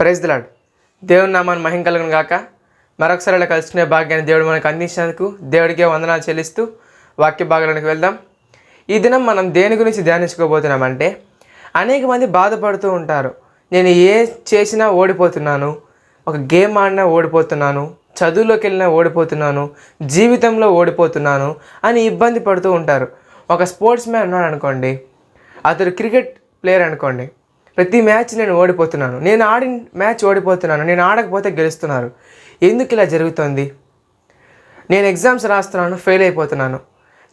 Praise దిలాడ్ దేవుని నామాన్ని మహిం కలుగును గాక. మరొకసారి ఇలా కలుసుకునే భాగ్యాన్ని దేవుడు మనకు అందించినందుకు దేవుడికే వందనాలు చెల్లిస్తూ వాక్య భాగాలకు వెళ్దాం. ఈ దినం మనం దేని గురించి ధ్యానించుకోబోతున్నామంటే అనేక మంది బాధపడుతూ ఉంటారు. నేను ఏ చేసినా ఓడిపోతున్నాను. ఒక గేమ్ ఆడినా ఓడిపోతున్నాను. చదువులోకి వెళ్ళినా ఓడిపోతున్నాను. జీవితంలో ఓడిపోతున్నాను అని ఇబ్బంది పడుతూ ఉంటారు. ఒక స్పోర్ట్స్ మ్యాన్ ఉన్నాడు అనుకోండి అతడు క్రికెట్ ప్లేయర్ అనుకోండి ప్రతి మ్యాచ్ నేను ఓడిపోతున్నాను. నేను ఆడిన మ్యాచ్ ఓడిపోతున్నాను. నేను ఆడకపోతే గెలుస్తున్నారు. ఎందుకు ఇలా జరుగుతుంది? నేను ఎగ్జామ్స్ రాస్తున్నాను ఫెయిల్ అయిపోతున్నాను.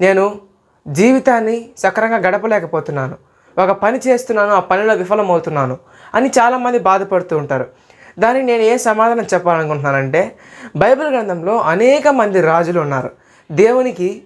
నేను జీవితాన్ని సక్రంగా గడపలేకపోతున్నాను. ఒక పని చేస్తున్నాను ఆ పనిలో విఫలమవుతున్నాను అని చాలామంది బాధపడుతూ ఉంటారు. దానికి నేను ఏ సమాధానం చెప్పాలనుకుంటున్నానంటే బైబిల్ గ్రంథంలో అనేక మంది రాజులు ఉన్నారు. దేవునికి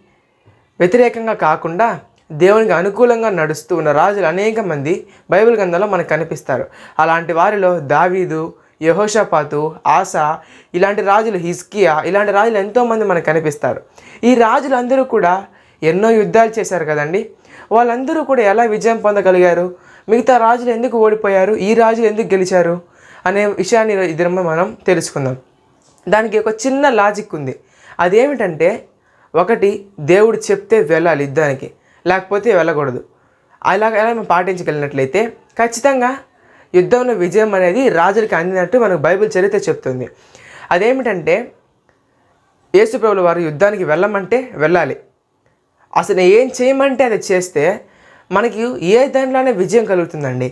వ్యతిరేకంగా కాకుండా దేవునికి అనుకూలంగా నడుస్తూ ఉన్న రాజులు అనేక మంది బైబిల్ గ్రంథంలో మనకు కనిపిస్తారు. అలాంటి వారిలో దావీదు యహోషపాతు ఆశా ఇలాంటి రాజులు హిస్కియా ఇలాంటి రాజులు ఎంతోమంది మనకు కనిపిస్తారు. ఈ రాజులందరూ కూడా ఎన్నో యుద్ధాలు చేశారు కదండి. వాళ్ళందరూ కూడా ఎలా విజయం పొందగలిగారు? మిగతా రాజులు ఎందుకు ఓడిపోయారు? ఈ రాజులు ఎందుకు గెలిచారు? అనే విషయాన్ని ఈ మనం తెలుసుకుందాం. దానికి ఒక చిన్న లాజిక్ ఉంది. అదేమిటంటే ఒకటి దేవుడు చెప్తే వెళ్ళాలి యుద్ధానికి. లేకపోతే వెళ్ళకూడదు. అలాగ ఎలా మేము పాటించగలిగినట్లయితే ఖచ్చితంగా యుద్ధంలో విజయం అనేది రాజులకి అందినట్టు మనకు బైబిల్ చరిత్ర చెప్తుంది. అదేమిటంటే యేసుప్రభుల వారు యుద్ధానికి వెళ్ళమంటే వెళ్ళాలి. అసలు ఏం చేయమంటే అది చేస్తే మనకి ఏ దాంట్లోనే విజయం కలుగుతుందండి.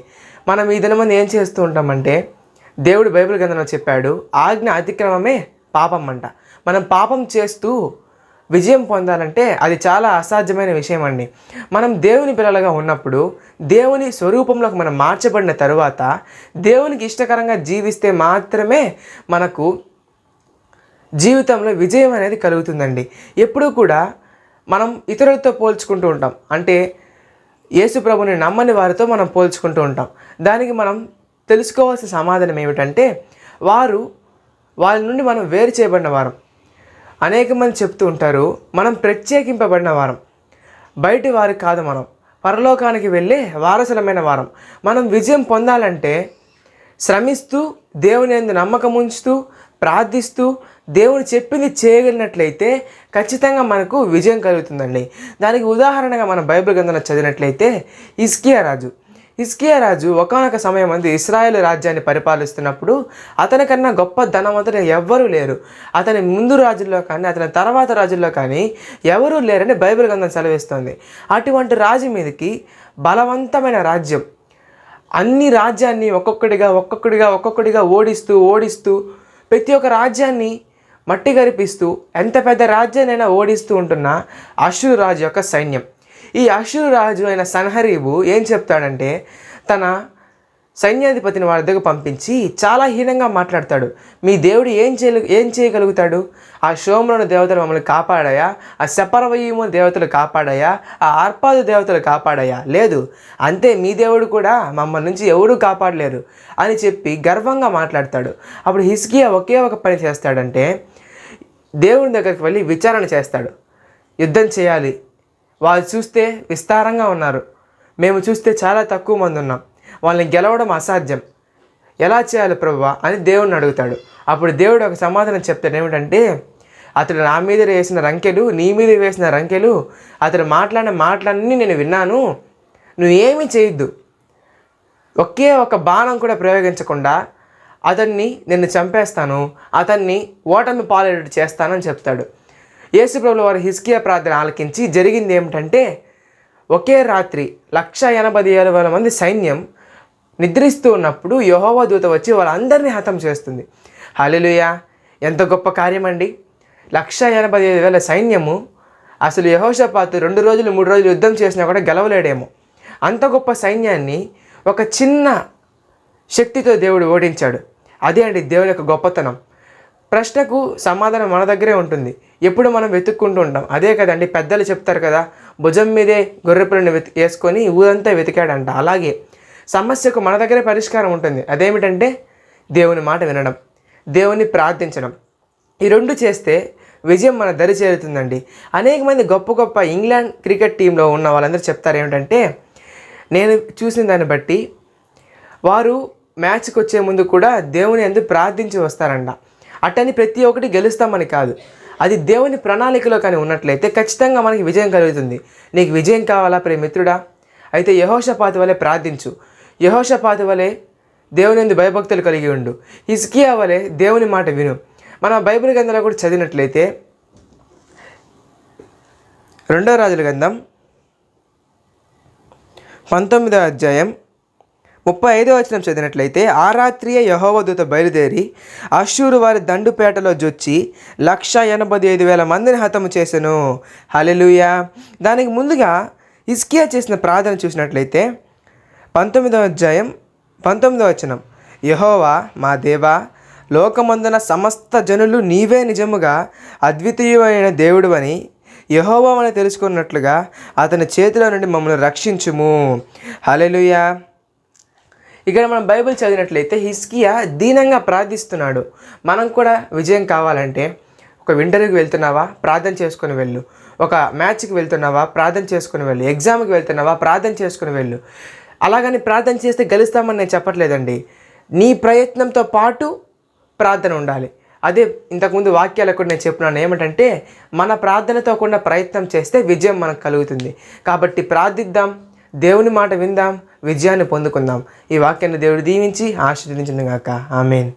మనం ఈ దినమంది ఏం చేస్తూ ఉంటామంటే దేవుడు బైబిల్ గ్రంథంలో చెప్పాడు ఆజ్ఞ అతిక్రమమే పాపం అంట. మనం పాపం చేస్తూ విజయం పొందాలంటే అది చాలా అసాధ్యమైన విషయం అండి మనం దేవుని పిల్లలుగా ఉన్నప్పుడు దేవుని స్వరూపంలోకి మనం మార్చబడిన తరువాత దేవునికి ఇష్టకరంగా జీవిస్తే మాత్రమే మనకు జీవితంలో విజయం అనేది కలుగుతుందండి. ఎప్పుడూ కూడా మనం ఇతరులతో పోల్చుకుంటూ ఉంటాం. అంటే యేసు ప్రభుని నమ్మని వారితో మనం పోల్చుకుంటూ ఉంటాం. దానికి మనం తెలుసుకోవాల్సిన సమాధానం ఏమిటంటే వారు వారి నుండి మనం వేరు చేయబడిన వారం. అనేక మంది చెప్తూ ఉంటారు మనం ప్రత్యేకింపబడిన వారం. బయటి వారు కాదు మనం. పరలోకానికి వెళ్ళే వారసులమైన వారం. మనం విజయం పొందాలంటే శ్రమిస్తూ దేవుని ఎందు నమ్మకం ఉంచుతూ ప్రార్థిస్తూ దేవుని చెప్పింది చేయగలిగినట్లయితే ఖచ్చితంగా మనకు విజయం కలుగుతుందండి. దానికి ఉదాహరణగా మనం బైబిల్ గ్రంథంలో చదివినట్లయితే ఇస్కియా రాజు. ఇస్కియా రాజు ఒకనొక సమయం అంది ఇస్రాయేల్ రాజ్యాన్ని పరిపాలిస్తున్నప్పుడు అతనికన్నా గొప్ప ధనవంతుడు ఎవ్వరూ లేరు. అతని ముందు రాజుల్లో కానీ అతని తర్వాత రాజుల్లో కానీ ఎవరూ లేరని బైబిల్ గ్రంథం సెలవిస్తుంది. అటువంటి రాజు మీదకి బలవంతమైన రాజ్యం. అన్ని రాజ్యాన్ని ఒక్కొక్కడిగా ఒక్కొక్కడిగా ఒక్కొక్కడిగా ఓడిస్తూ ఓడిస్తూ ప్రతి ఒక్క రాజ్యాన్ని మట్టి గరిపిస్తూ ఎంత పెద్ద రాజ్యాన్నైనా ఓడిస్తూ ఉంటున్న అశ్రు రాజు యొక్క సైన్యం. ఈ అశ్రు రాజు అయిన సన్హరీబు ఏం చెప్తాడంటే తన సైన్యాధిపతిని వారి దగ్గర పంపించి చాలా హీనంగా మాట్లాడతాడు. మీ దేవుడు ఏం చేయలు ఏం చేయగలుగుతాడు? ఆ షోములను దేవతలు మమ్మల్ని కాపాడాయా? ఆ శపరవయము దేవతలు కాపాడాయా? ఆ ఆర్పాదు దేవతలు కాపాడాయా? లేదు అంతే మీ దేవుడు కూడా మమ్మల్ని నుంచి ఎవడూ కాపాడలేరు అని చెప్పి గర్వంగా మాట్లాడతాడు. అప్పుడు హిస్కియా ఒకే ఒక పని చేస్తాడంటే దేవుని దగ్గరికి వెళ్ళి విచారణ చేస్తాడు. యుద్ధం చేయాలి. వాళ్ళు చూస్తే విస్తారంగా ఉన్నారు. మేము చూస్తే చాలా తక్కువ మంది ఉన్నాం. వాళ్ళని గెలవడం అసాధ్యం. ఎలా చేయాలి ప్రభువా అని దేవుడిని అడుగుతాడు. అప్పుడు దేవుడు ఒక సమాధానం చెప్తాడు. ఏమిటంటే అతడు నా మీద వేసిన రంకెలు నీ మీద వేసిన రంకెలు అతడు మాట్లాడిన మాటలన్నీ నేను విన్నాను. నువ్వు ఏమీ చేయొద్దు. ఒకే ఒక బాణం కూడా ప్రయోగించకుండా అతన్ని నిన్ను చంపేస్తాను. అతన్ని ఓటమి పాలేడు చేస్తానని చెప్తాడు. యేసుప్రభుల వారు హిస్కియా ప్రార్థన ఆలకించి జరిగింది ఏమిటంటే ఒకే రాత్రి లక్ష ఎనభై ఏడు వేల మంది సైన్యం నిద్రిస్తూ ఉన్నప్పుడు యహోవా దూత వచ్చి వాళ్ళందరినీ హతం చేస్తుంది. హలలుయ ఎంత గొప్ప కార్యం అండి. లక్ష ఎనభై ఐదు వేల సైన్యము అసలు యహోషపాతు రెండు రోజులు మూడు రోజులు యుద్ధం చేసినా కూడా గెలవలేడేమో. అంత గొప్ప సైన్యాన్ని ఒక చిన్న శక్తితో దేవుడు ఓడించాడు. అదే అండి దేవుని యొక్క గొప్పతనం. ప్రశ్నకు సమాధానం మన దగ్గరే ఉంటుంది. ఎప్పుడు మనం వెతుక్కుంటూ ఉంటాం. అదే కదండి పెద్దలు చెప్తారు కదా భుజం మీదే గొర్రెపిల్లని వెతి వేసుకొని ఊరంతా వెతికాడంట. అలాగే సమస్యకు మన దగ్గరే పరిష్కారం ఉంటుంది. అదేమిటంటే దేవుని మాట వినడం దేవుని ప్రార్థించడం. ఈ రెండు చేస్తే విజయం మన దరి చేరుతుందండి. అనేక మంది గొప్ప గొప్ప ఇంగ్లాండ్ క్రికెట్ టీంలో ఉన్న వాళ్ళందరూ చెప్తారు ఏమిటంటే నేను చూసిన దాన్ని బట్టి వారు మ్యాచ్కి వచ్చే ముందు కూడా దేవుని ఎందుకు ప్రార్థించి వస్తారంట. అట్టని ప్రతి ఒక్కటి గెలుస్తామని కాదు. అది దేవుని ప్రణాళికలో కానీ ఉన్నట్లయితే ఖచ్చితంగా మనకి విజయం కలుగుతుంది. నీకు విజయం కావాలా ప్రేమిత్రుడా అయితే యహోషపాతి వలె ప్రార్థించు. యహోషపాతి వలె దేవుని ఎందు భయభక్తులు కలిగి ఉండు. ఇసుకియా వలె దేవుని మాట విను. మన బైబిల్ గ్రంథంలో కూడా చదివినట్లయితే రెండో రాజుల గ్రంథం పంతొమ్మిదో అధ్యాయం ముప్పై ఐదో వచనం చదివినట్లయితే ఆ రాత్రియే యహోవ దూత బయలుదేరి అశ్షూరు వారి దండుపేటలో జొచ్చి లక్ష ఎనభై ఐదు వేల మందిని హతము చేశాను హలెలుయా దానికి ముందుగా ఇస్కియా చేసిన ప్రార్థన చూసినట్లయితే పంతొమ్మిదో అధ్యాయం పంతొమ్మిదో వచనం యహోవా మా దేవా లోకమందున సమస్త జనులు నీవే నిజముగా అద్వితీయమైన దేవుడు అని యహోవా అని తెలుసుకున్నట్లుగా అతని చేతిలో నుండి మమ్మల్ని రక్షించుము. హలెలుయా ఇక్కడ మనం బైబిల్ చదివినట్లయితే హిస్కియా దీనంగా ప్రార్థిస్తున్నాడు. మనం కూడా విజయం కావాలంటే ఒక ఇంటర్వ్యూకి వెళ్తున్నావా? ప్రార్థన చేసుకుని వెళ్ళు. ఒక మ్యాచ్కి వెళ్తున్నావా? ప్రార్థన చేసుకుని వెళ్ళు. ఎగ్జామ్కి వెళ్తున్నావా? ప్రార్థన చేసుకుని వెళ్ళు. అలాగని ప్రార్థన చేస్తే గెలుస్తామని నేను చెప్పట్లేదండి. నీ ప్రయత్నంతో పాటు ప్రార్థన ఉండాలి. అదే ఇంతకుముందు వాక్యాలకు కూడా నేను చెప్పినాను. ఏమిటంటే మన ప్రార్థనతో కూడిన ప్రయత్నం చేస్తే విజయం మనకు కలుగుతుంది. కాబట్టి ప్రార్థిద్దాం. దేవుని మాట విందాం విజయాన్ని పొందుకుందాం. ఈ వాక్యాన్ని దేవుడు దీవించి ఆశీర్వదించిన గాక ఆమెన్.